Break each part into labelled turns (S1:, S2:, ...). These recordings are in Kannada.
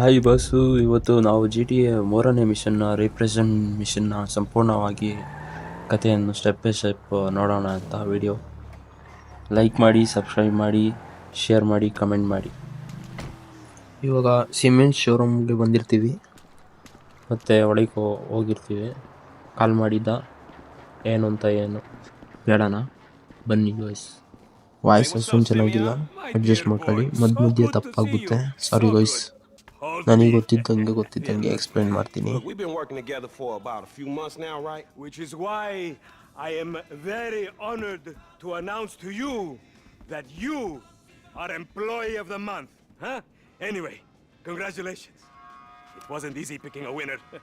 S1: ಹಾಯ್ ಬಸ್ಸು ಇವತ್ತು ನಾವು ಜಿ ಟಿ ಎ ಮೂರನೇ ಮಿಷನ್ನ ರೀಪ್ರೆಸೆಂಟ್ ಮಿಷನ್ನ ಸಂಪೂರ್ಣವಾಗಿ ಕಥೆಯನ್ನು ಸ್ಟೆಪ್ ಬೈ ಸ್ಟೆಪ್ ನೋಡೋಣ ಅಂತ ವಿಡಿಯೋ ಲೈಕ್ ಮಾಡಿ ಸಬ್ಸ್ಕ್ರೈಬ್ ಮಾಡಿ ಶೇರ್ ಮಾಡಿ ಕಮೆಂಟ್ ಮಾಡಿ. ಇವಾಗ ಸಿಮೆಂಟ್ ಶೋರೂಮ್ಗೆ ಬಂದಿರ್ತೀವಿ. ಮತ್ತು ಒಳಗೆ ಹೋಗಿರ್ತೀವಿ. ಕಾಲ್ ಮಾಡಿದ್ದ ಏನು ಅಂತ ಏನು ಬೇಡಣ ಬನ್ನಿ ವಾಯ್ಸ್ ವಾಯ್ಸ್ ಅಷ್ಟೊಂದು ಚೆನ್ನಾಗಿಲ್ಲ. ಅಡ್ಜಸ್ಟ್ ಮಾಡ್ಕೊಳ್ಳಿ. ಮಧ್ಯ ಮಧ್ಯೆ ತಪ್ಪಾಗುತ್ತೆ sorry voice ನನಗೆ ಗೊತ್ತಿದ್ದಂಗೆ ಗೊತ್ತಿದ್ದಂಗೆ ಎಕ್ಸ್ಪ್ಲೈನ್ ಮಾಡ್ತೀನಿ
S2: Look, we've been working together for about a few months now, right?
S3: Which is why I am very honored to announce to you that you are Employee of the Month. Huh? Anyway, congratulations. It wasn't easy picking a winner.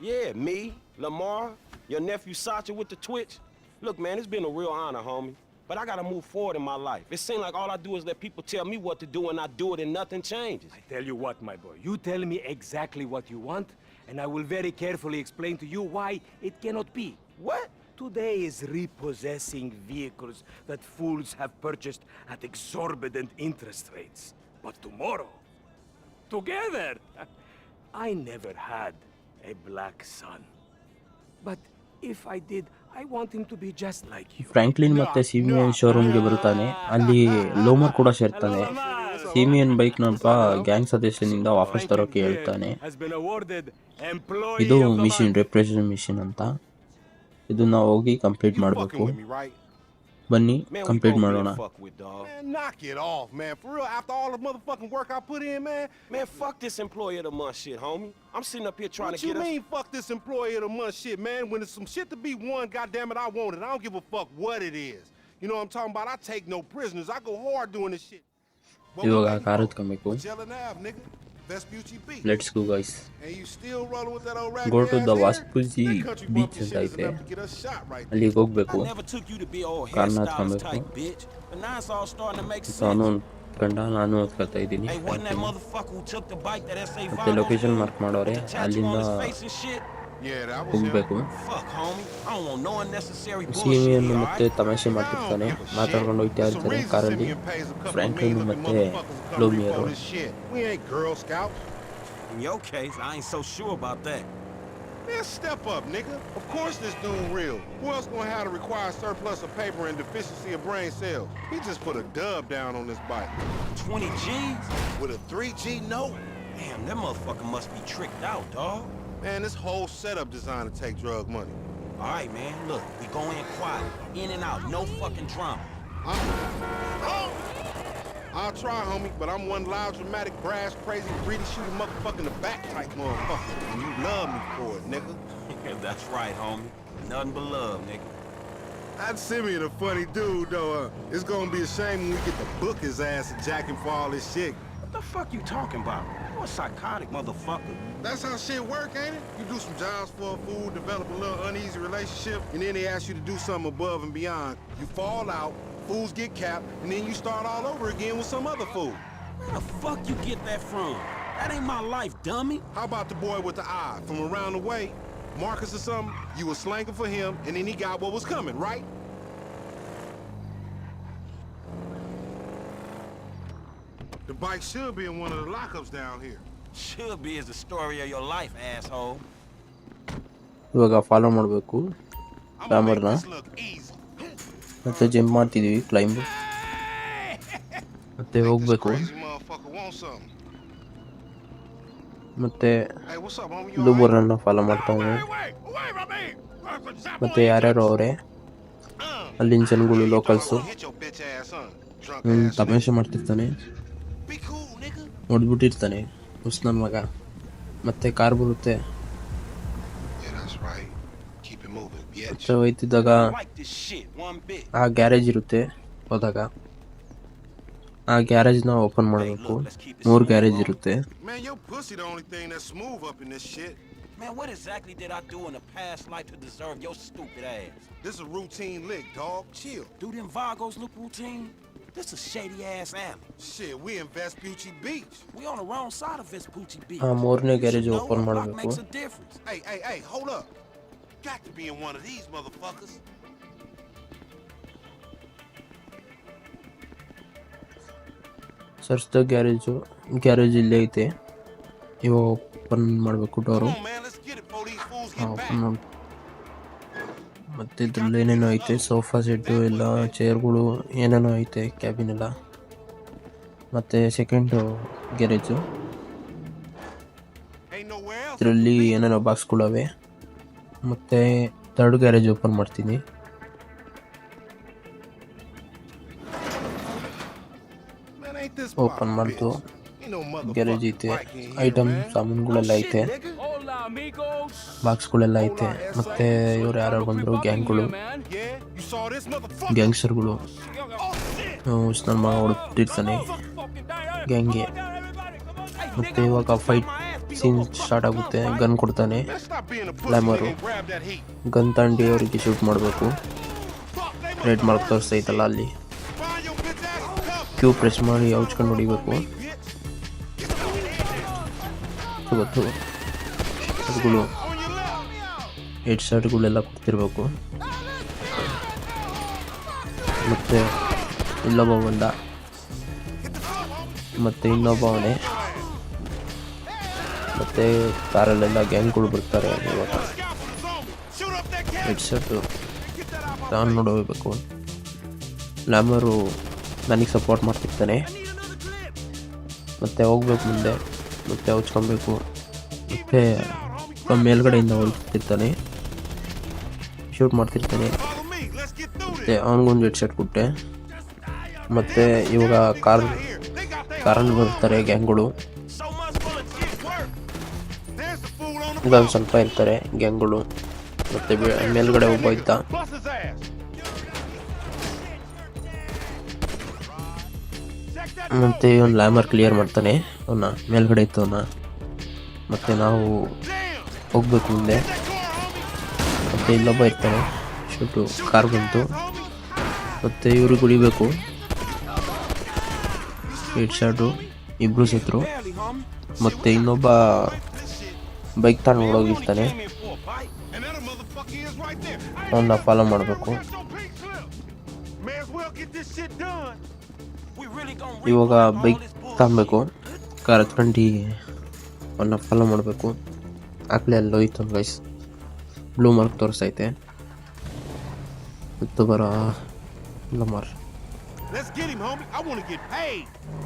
S2: Yeah, me, Lamar, your nephew Sacha with the Twitch. Look, man, it's been a real honor, homie. But I gotta move forward in my life. It seems like all I do is let people tell me what to do and I do it and nothing changes.
S3: I tell you what, my boy, you tell me exactly what you want, and I will very carefully explain to you why it cannot be.
S2: What?
S3: Today is repossessing vehicles that fools have purchased at exorbitant interest rates. But tomorrow, together, I never had a black son. But if I did, I want him to be just like you.
S1: Franklin ಮತ್ತೆ ಸಿಮಿಯನ್ ಶೋರೂಮ್ಗೆ ಬರುತ್ತಾನೆ. ಅಲ್ಲಿ ಲೋಮರ್ ಕೂಡ ಸೇರ್ತಾನೆ. ಸಿಮಿಯನ್ ಬೈಕ್ನೊಬ್ಬ ಗ್ಯಾಂಗ್ ಸದಸ್ಯನಿಂದ ವಾಪಸ್ ತರೋಕೆ ಹೇಳ್ತಾನೆ. ಇದು ಮಿಷಿನ್
S3: ರೆಪ್ರೆಷನ್
S1: ರಿಪ್ರೆಸೆಂಟ್ ಮಿಷಿನ್ ಅಂತ. ಇದನ್ನ ಹೋಗಿ ಕಂಪ್ಲೀಟ್ ಮಾಡಬೇಕು. ಬನ್ನಿ
S2: Man, we
S1: ಕಂಪ್ಲೀಟ್
S2: both
S1: ಮಾಡೋಣ
S2: been fucked with, dog.
S4: Man, knock it off, man. For real, after all the motherfucking work I put in, man.
S2: Man, fuck this employee of the month shit, homie. I'm sitting up here trying
S4: What
S2: to
S4: you
S2: get
S4: mean, fuck this employee of the month shit, man? When there's some shit to be won, goddamn it, I want it. I don't give a fuck what it is. You know what I'm talking about? I take no prisoners. I go hard doing this shit. What we
S1: ಇವಾಗ
S4: waiting
S1: car
S4: for? Let's go, Beach.
S1: Let's go guys
S4: And you still rolling with that old raggedy
S1: Go to the
S4: country
S1: beach ಅಂತ ಐತೆ. ಅಲ್ಲಿಗೆ ಹೋಗ್ಬೇಕು
S2: I never took you to be all
S1: ಕಾರಣ
S2: hairstylist
S1: ಹತ್ಕೊಬೇಕು
S2: type bitch. But now it's all starting to make sense.
S1: ಅವನು ಕಂಡ ನಾನು ಹತ್ಕೊಳ್ತಾ ಇದ್ದೀನಿ
S2: Hey, wasn't that motherfucker who took the bike that SA
S1: ಮತ್ತೆ ಲೊಕೇಶನ್ ಮಾರ್ಕ್ ಮಾಡೋರೆ ಅಲ್ಲಿಂದ
S2: his face and shit?
S4: Yeah, that was him.
S1: ಹೋಗ್ಬೇಕು
S2: Fuck, homie. I don't want no unnecessary bullshit.
S1: ಸಿಮಿಯನ್ನು
S2: here,
S1: ಮತ್ತೆ
S2: alright?
S1: ತಮಾಷೆ ಮಾಡ್ತಿರ್ತಾನೆ
S4: I don't give a
S1: ಮಾತಾಡ್ಕೊಂಡು ಹೋಗ್ತಾ
S4: shit. It's
S1: ಇರ್ತಾರೆ
S4: the reason
S1: ಕಾರಲ್ಲಿ
S4: Simeon pays a couple
S1: Franklin
S4: mean-looking
S1: ಮತ್ತೆ
S4: motherfuckers who come
S1: ಲೋಮಿಯರು
S4: repo this shit. We ain't Girl Scouts.
S2: In your case, I ain't so sure about that.
S4: Man, step up, nigga. Of course this dude real. Who else gonna have to require surplus of paper and deficiency of brain cells? He just put a dub down on this bike.
S2: 20 G's?
S4: With a 3G note?
S2: Damn, that motherfucker must be tricked out, dog.
S4: Man, this whole setup designed to take drug money.
S2: All right, man. Look, we go in quiet, in and out, no fucking drama.
S4: I'll try, homie, but I'm one loud, dramatic, brass, crazy, greedy, shooting motherfucker in the back type motherfucker. And you love me for it, nigga.
S2: That's right, homie. Nothing but love, nigga.
S4: That Simeon a funny dude, though. Uh, it's gonna be a shame when we get to book his ass and jack him for all this shit.
S2: What the fuck you talking about? You a psychotic motherfucker.
S4: That's how shit work, ain't it? You do some jobs for a fool, develop a little uneasy relationship, and then they ask you to do something above and beyond. You fall out, fools get capped, and then you start all over again with some other fool.
S2: Where the fuck you get that from? That ain't my life, dummy.
S4: How about the boy with the eye from around the way? Marcus or something? You was slanking for him, and then he got what was coming, right? The bike should be in one of the lockups down here.
S2: Should be is the story of your life, asshole.
S1: ಇವಾಗ ಫಾಲೋ ಮಾಡಬೇಕು
S4: this
S1: ಮತ್ತೆ ಜಂಪ್ ಮಾಡ್ತಿದೀವಿ ಕ್ಲೈಂಬ್ ಮತ್ತೆ ಹೋಗ್ಬೇಕು. ಮತ್ತೆ
S4: Hey, what's up, homie? You alright?
S1: ಲೂಬರನ್ನ ಫಾಲೋ ಮಾಡ್ತಾನೆ ಮತ್ತೆ ಯಾರ್ಯಾರು ಅವರೇ ಅಲ್ಲಿನ ಜನಗಳು ಲೋಕಲ್ಸು
S4: Hit your nigga.
S1: ಹೊಡೆದ್ಬಿಟ್ಟಿರ್ತಾನೆ ಹುಸ್ ನನ್ನ ಮಗ ಮತ್ತೆ ಕಾರ್ ಬರುತ್ತೆ
S4: Yeah, that's right. Keep it moving, bitch.
S1: ಮತ್ತೆ ಹೋಯ್ತಿದ್ದಾಗ
S2: I like this shit one bit.
S1: ಆ ಗ್ಯಾರೇಜ್ ಇರುತ್ತೆ ಹೋದಾಗ ಆ ಗ್ಯಾರೇಜ್ನ ಓಪನ್ ಮಾಡಬೇಕು ಮೂರು ಗ್ಯಾರೇಜ್ ಇರುತ್ತೆ
S4: Man, your pussy the only thing that's smooth up in this shit.
S2: Man, what exactly did I do in a past life to deserve your stupid ass?
S4: This a routine lick, dog. Chill.
S2: Do them Vagos look routine? This a shady ass alley.
S4: Shit, we in Vespucci Beach.
S2: We on the wrong side of Vespucci Beach.
S1: ಆ ಮೂರನೇ
S2: You
S1: garage
S2: should know
S1: open
S2: a block
S1: ಮಾಡಬೇಕು
S2: makes a difference.
S4: Hey, hey, hey, hold up. Got to be in one of these motherfuckers.
S1: ಸರ್ಚ್ದ garage garage ಇಲ್ಲೇ ಐತೆ ಇವಾಗ ಓಪನ್ ಮಾಡಬೇಕು ಡೋರು
S4: Come on,
S1: ಮತ್ತು ಇದ್ರಲ್ಲಿ ಏನೇನೋ ಐತೆ ಸೋಫಾ ಸೆಟ್ಟು ಎಲ್ಲ ಚೇರ್ಗಳು ಏನೇನೋ ಐತೆ ಕ್ಯಾಬಿನ್ ಎಲ್ಲ. ಮತ್ತೆ ಸೆಕೆಂಡ್ ಗ್ಯಾರೇಜು ಇದ್ರಲ್ಲಿ ಏನೇನೋ ಬಾಕ್ಸ್ಗಳವೆ ಮತ್ತು ತರ್ಡ್ ಗ್ಯಾರೇಜ್ ಓಪನ್ ಮಾಡ್ತೀನಿ. ಓಪನ್ ಮಾಡ್ತು ಗ್ಯಾರೇಜ್ ಐತೆ. ಐಟಮ್ ಸಾಮಾನುಗಳೆಲ್ಲ ಐತೆ.
S3: Hola, amigos.
S1: ಬಾಕ್ಸ್ಗಳೆಲ್ಲ ಐತೆ ಮತ್ತೆ ಇವ್ರು ಯಾರು ಬಂದರು ಗ್ಯಾಂಗ್ಗಳು. ಗ್ಯಾಂಗ್ಸ್ಟರ್ಗಳು
S4: Oh!
S1: ನನ್ನ ಮಗ ಹೊಡೆದಿರ್ತಾನೆ ಗ್ಯಾಂಗ್ಗೆ ಮತ್ತು ಇವಾಗ ಫೈಟ್ ಸೀನ್ ಸ್ಟಾರ್ಟ್ ಆಗುತ್ತೆ ಗನ್ ಕೊಡ್ತಾನೆ
S4: ಲ್ಯಾಮರು.
S1: ಗನ್ ತಂಡಿ ಅವರಿಗೆ ಶೂಟ್ ಮಾಡಬೇಕು ರೆಡ್ ಮಾರ್ಕ್ ತೋರಿಸ್ತೈತಲ್ಲ ಅಲ್ಲಿ ಕ್ಯೂ ಪ್ರೆಸ್ ಮಾಡಿ ಔಚ್ಕೊಂಡು ಹೊಡಿಬೇಕು
S4: Bitch.
S1: ಇವತ್ತು ಹೆಡ್ಸೆಟ್ಗಳೆಲ್ಲ ಕೊಡ್ತಿರ್ಬೇಕು. ಮತ್ತು ಇಲ್ಲೊಬ್ಬ ಬಂದ. ಮತ್ತು ಇನ್ನೊಬ್ಬ ಅವನೇ. ಮತ್ತು ಕಾರಲ್ಲೆಲ್ಲ ಗ್ಯಾಂಗ್ಗಳು ಬರ್ತಾರೆ ಇವಾಗ
S4: Scalpels on me. Shoot up that
S1: head shirt
S4: Get that out my
S1: ನಾನು ನೋಡಬೇಕು. ಲ್ಯಾಮರು ನನಗೆ ಸಪೋರ್ಟ್ ಮಾಡ್ತಿರ್ತಾನೆ. ಮತ್ತೆ ಹೋಗ್ಬೇಕು ಮುಂದೆ. ಮತ್ತೆ ಹೊಚ್ಕೊಬೇಕು ಮತ್ತೆ ಅವ್ನ್ ಮೇಲ್ಗಡೆಯಿಂದ ಹೊಲ್ತಿರ್ತಾನೆ ಶೂಟ್ ಮಾಡ್ತಿರ್ತಾನೆ. ಮತ್ತು ಅವನಿಗೊಂದು ಹೆಡ್ ಶರ್ಟ್ ಕೊಟ್ಟೆ. ಮತ್ತೆ ಇವಾಗ ಕಾರ್ ಕಾರಲ್ಲಿ ಬರ್ತಾರೆ ಗ್ಯಾಂಗ್ಗಳು. ಇದೊಂದು ಸ್ವಲ್ಪ ಇರ್ತಾರೆ ಗ್ಯಾಂಗ್ಗಳು. ಮತ್ತೆ ಮೇಲ್ಗಡೆ ಒಬ್ಬ ಇದ್ದ. ಮತ್ತೆ ಇವನು ಲ್ಯಾಮರ್ ಕ್ಲಿಯರ್ ಮಾಡ್ತಾನೆ. ಅವನ್ನ ಮೇಲ್ಗಡೆ ಇತ್ತು ಅವನ್ನ ಮತ್ತೆ ನಾವು. ಹೋಗ್ಬೇಕು ಮುಂದೆ. ಮತ್ತೆ ಇಲ್ಲೊಬ್ಬ ಇರ್ತಾನೆ, ಶೂಟು ಕಾರ್ ಬಂತು ಮತ್ತು ಇವರು ಕುಡಿಬೇಕು ಸ್ವೀಟ್ ಶಾರ್ಟು ಇಬ್ಬರು ಸತ್ರು. ಮತ್ತೆ ಇನ್ನೊಬ್ಬ ಬೈಕ್ ತಾನು ಹೋಗಿರ್ತಾನೆ ಅವನ್ನ ಫಾಲೋ ಮಾಡಬೇಕು. ಇವಾಗ ಬೈಕ್ ತಗೊಬೇಕು ಕಾರ್ ಹತ್ಕೊಂಡು ಅವನ್ನ ಫಾಲೋ ಮಾಡಬೇಕು. ಆಗ್ಲೇ ಅಲ್ಲಿ ಹೋಯ್ತು ಗೈಸ್ ಬ್ಲೂ ಮಾರ್ಕ್ ತೋರಿಸೈತೆ ಮತ್ತು ಬರೋ ಇಲ್ಲ ಮಾರ್
S4: Let's get him, homie. I want to get paid.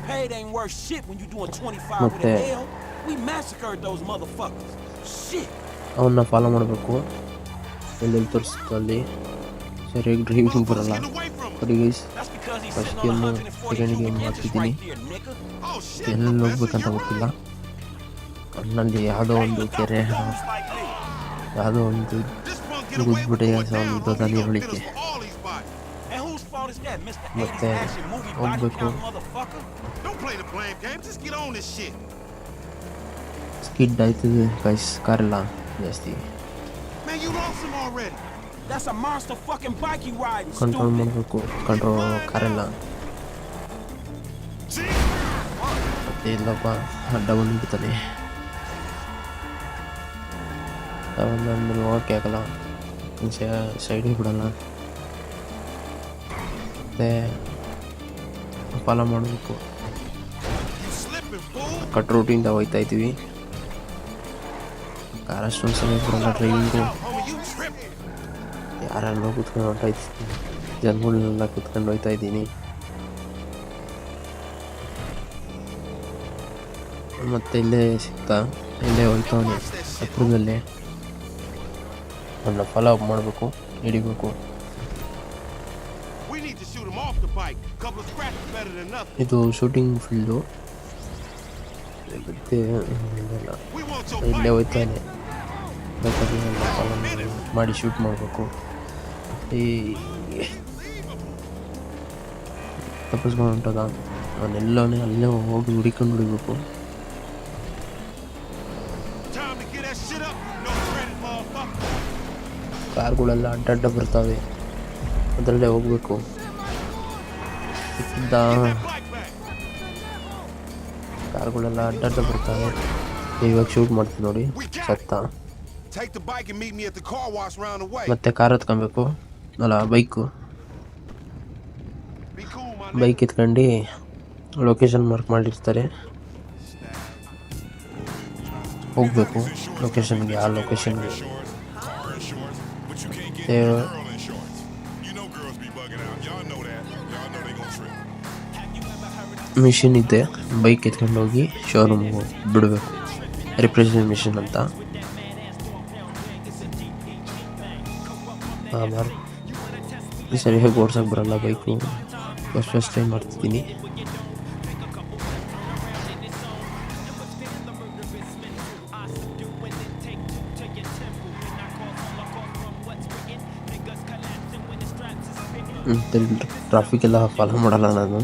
S2: Paid ain't worth shit when you doing 25 with
S1: ಮತ್ತೆ
S2: an L. We massacred those motherfuckers. Shit.
S1: ಅವನ್ನ ಫಾಲೋ ಮಾಡಬೇಕು ಎಲ್ಲೆಲ್ಲಿ ತೋರಿಸ್ತು ಅಲ್ಲಿ ಸರಿಯಾಗಿ ಡ್ರೈವಿಂಗ್ ಬರಲ್ಲ
S4: Get away from him.
S1: ಸರಿ guys
S2: That's because he's
S1: First
S2: sitting on 140
S1: second game ಮಾಡ್ತಿದ್ದೀನಿ.
S2: right there, nigga.
S4: Oh shit.
S1: ಎಲ್ಲಿ ಹೋಗ್ಬೇಕಂತ ಗೊತ್ತಿಲ್ಲ
S4: right.
S1: ಅಣ್ಣಲ್ಲಿ ಯಾವುದೋ ಒಂದು ಕೆರೆ
S2: Like me.
S1: ಯಾವುದೋ ಒಂದು
S4: This punk get away with
S1: ಗುದ್ಬಿಟ್ಟೆ
S4: going down,
S1: ಒಂದು
S4: homie.
S1: ದನಿ
S4: He gonna
S1: ಹೊಳಿಕೆ
S4: fit us for all these bodies.
S2: And whose fault is that, Mr. 80s
S1: ಮತ್ತೆ
S2: action movie body
S1: ಹೋಗ್ಬೇಕು.
S2: count motherfucker?
S4: Don't play the blame game. Just get on this shit.
S1: Skid ಆಯ್ತದೆ ಗೈಸ್ ಕಾರೆಲ್ಲ ಜಾಸ್ತಿ
S4: Man, you lost him already.
S2: That's a monster fucking bike you riding,
S1: control
S2: stupid.
S1: ಮಾಡಬೇಕು ಕಂಟ್ರೋಲ್ ಕಾರೆಲ್ಲ
S4: See?
S1: ಮತ್ತೆ ಇಲ್ಲಪ್ಪ ಅಡ್ಡ ಬಂದ್ಬಿಡ್ತಾನೆ ಅವನೊಂದು ನೋಡೋಕ್ಕೆ ಆಗಲ್ಲ ಸೈಡಿಗೆ ಬಿಡೋಲ್ಲ ಮತ್ತೆ ಫಾಲೋ ಮಾಡಬೇಕು ಕಟ್ ರೂಟಿಂದ ಹೋಗ್ತಾ ಇದ್ದೀವಿ ಅಷ್ಟೊಂದು ಸಮಯ ಬರಲ್ಲ ಡ್ರೈವಿಂಗು. ಯಾರನ್ನೋ ಕುತ್ಕೊಂಡು ಹೊರ್ಟಾ ಜನಗಳನ್ನೆಲ್ಲ ಕುತ್ಕೊಂಡು ಹೋಗ್ತಾ ಇದ್ದೀನಿ ಮತ್ತೆ ಇಲ್ಲೇ ಸಿಗ್ತಾ ಇಲ್ಲೇ ಹೋಗ್ತಾವನೆ ಹತ್ರದಲ್ಲೇ ಅವನ್ನ ಫಾಲೋ ಅಪ್ ಮಾಡಬೇಕು ಹಿಡಿಬೇಕು. ಇದು ಶೂಟಿಂಗ್ ಫೀಲ್ಡು ಮತ್ತೆ ಇಲ್ಲೇ ಫಾಲೋ ಮಾಡಿ ಶೂಟ್ ಮಾಡಬೇಕು. ಈ ತಪ್ಪಿಸ್ಕೊಂಡು ಹೊಂಟದ. ಅವನೆಲ್ಲವೇ ಅಲ್ಲೇ ಹೋಗಿ ಹುಡಿಕೊಂಡು ಹುಡಿಬೇಕು ಕಾರ್ಗಳೆಲ್ಲ ಅಡ್ಡಡ್ಡ ಬರ್ತವೆ. ಅದರಲ್ಲೇ ಹೋಗ್ಬೇಕು. ಸಿಕ್ಕಿದ್ದ. ಕಾರ್ಗಳೆಲ್ಲ ಅಡ್ಡಡ್ಡ ಬರ್ತವೆ. ಇವಾಗ ಶೂಟ್ ಮಾಡ್ತೀನಿ ನೋಡಿ ಸತ್ತ. ಮತ್ತೆ ಕಾರ್ ಹತ್ಕೊಬೇಕು ಅಲ್ಲ ಬೈಕು. ಬೈಕ್ ಎತ್ಕೊಂಡು ಲೊಕೇಶನ್ ಮಾರ್ಕ್ ಮಾಡಿರ್ತಾರೆ.
S2: ಹೋಗಬೇಕು ಲೊಕೇಶನ್ಗೆ ಆ ಲೊಕೇಶನ್ಗೆ
S4: trip.
S2: ಮಿಷಿನ್ ಇದೆ ಬೈಕ್ ಎತ್ಕೊಂಡು ಹೋಗಿ ಶೋರೂಮ್ಗೆ ಬಿಡಬೇಕು ರಿಪ್ರೆಸೆಂಟ್ ಮಿಷಿನ್ ಅಂತ ಸರಿಯಾಗಿ ಈ ಸರಿ ಹೇಗೆ ಓಡ್ಸೋಕೆ ಬರಲ್ಲ ಬೈಕು ಫಸ್ಟ್ ಫಸ್ಟ್ ಟೈಮ್ ಮಾಡ್ತಿದ್ದೀನಿ ಟ್ರಾಫಿಕ್ ಎಲ್ಲ ಫಾಲೋ ಮಾಡಲ್ಲ ನಾನು.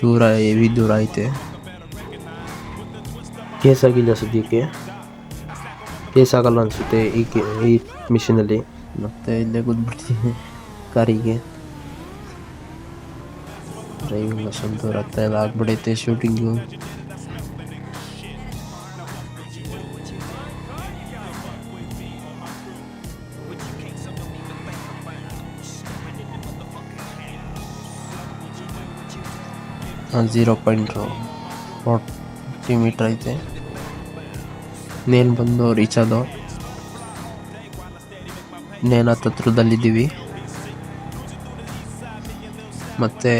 S2: ದೂರ ಹೆವಿ ದೂರ ಐತೆ. ಕೇಸ್ ಆಗಿಲ್ಲ ಸದ್ಯಕ್ಕೆ. ಕೇಸ್ ಆಗಲ್ಲ ಅನಿಸುತ್ತೆ ಈ ಕೆ ಈ ಮಿಷಿನಲ್ಲಿ ಮತ್ತೆ ಇಲ್ಲೇ ಕೂತ್ಬಿಡ್ತೀನಿ ಕಾರಿಗೆ. ಡ್ರೈವಿಂಗ್ ಅಷ್ಟೊಂದು ರಕ್ತ ಎಲ್ಲ ಆಗ್ಬಿಡೈತೆ shooting zero point forty metre ಐತೆ. ನೇನ್ ಬಂದು ರೀಚ್ ಆದೋ. ನೇನ್ ಹತ್ತತ್ರದಲ್ಲಿದ್ದೀವಿ ಮತ್ತು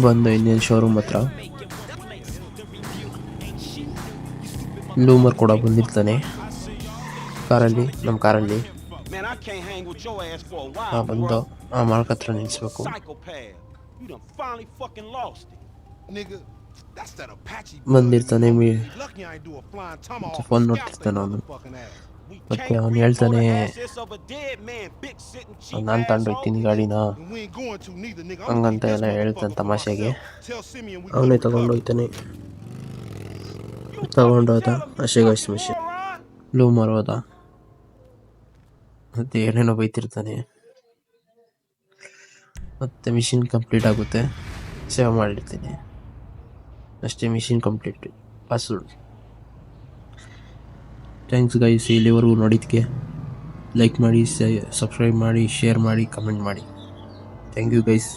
S2: ಬಂದು ಇಂಡಿಯನ್ ಶೋರೂಮ್ ಹತ್ರ. ಲೂಮರ್ ಕೂಡ ಬಂದಿರ್ತಾನೆ. ಕಾರಲ್ಲಿ ನಮ್ಮ ಕಾರಲ್ಲಿ. ಬಂದು. ಆ ಮಾರ್ಕ ಹತ್ರ ನಿಲ್ಲಿಸ್ಬೇಕು ಬಂದಿರ್ತಾನೆ
S1: ಫೋನ್
S2: ನೋಡ್ತಿರ್ತಾನೆ ಅವನು. ಮತ್ತೆ ಅವ್ನು ಹೇಳ್ತಾನೆ ನಾನು ತಗೊಂಡೋಗ್ತೀನಿ ಗಾಡಿನಾ. ಹಂಗಂತ ಎಲ್ಲ ಹೇಳ್ತಾನೆ ತಮಾಷೆಗೆ. ಅವನೇ ತಗೊಂಡು ಹೋಗ್ತಾನೆ. ತಗೊಂಡೋದ ಮಷೆಗೆ ಅಶ್ ಮಷೆ ಲೂ ಮಾರೋದ. ಮತ್ತೆ ಏನೇನೋ ಬೈತಿರ್ತಾನೆ. ಮತ್ತೆ ಮಿಷಿನ್ ಕಂಪ್ಲೀಟ್ ಆಗುತ್ತೆ. ಸೇವ್ ಮಾಡಿರ್ತೀನಿ. ಅಷ್ಟೇ mission complete. Password thanks guys ಇಲ್ಲಿವರೆಗೂ ನೋಡಿದ್ದಕ್ಕೆ ಲೈಕ್ ಮಾಡಿ ಸಬ್ಸ್ಕ್ರೈಬ್ ಮಾಡಿ ಶೇರ್ ಮಾಡಿ ಕಮೆಂಟ್ ಮಾಡಿ. Thank you guys